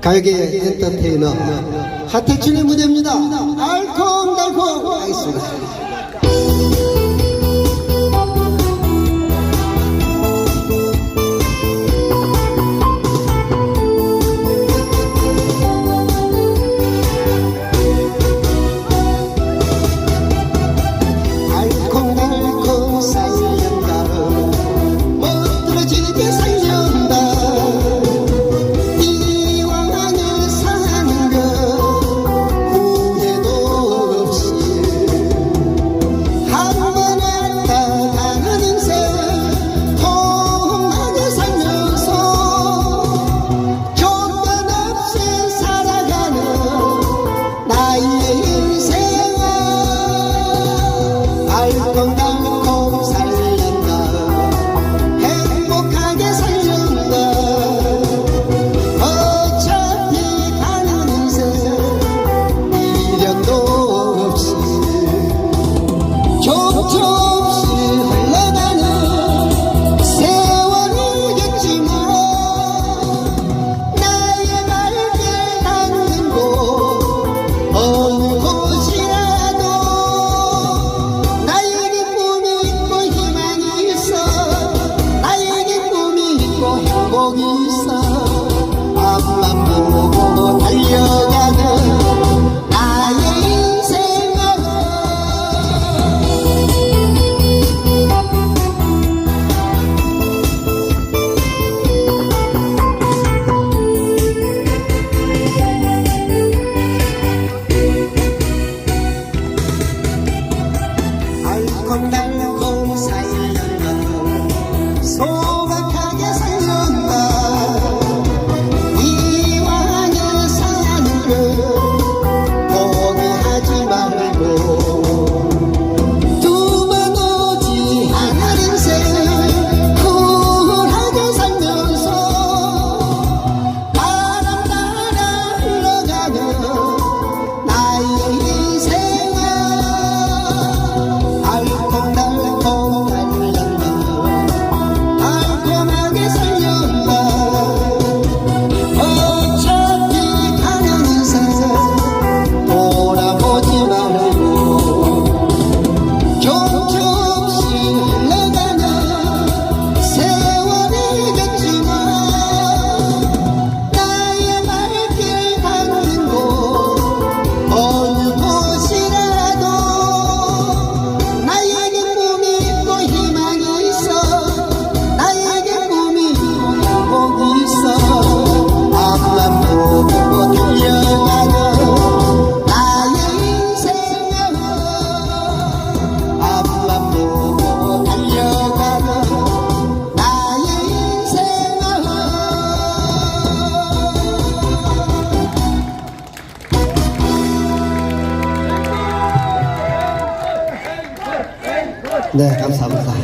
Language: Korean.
가게 엔터테이너 하태춘의 무대입니다. 알콩달콩 하겠습니다. 알콩달콩 사이엔 가로 못 들어지게 그 Oh. 네, 감사합니다.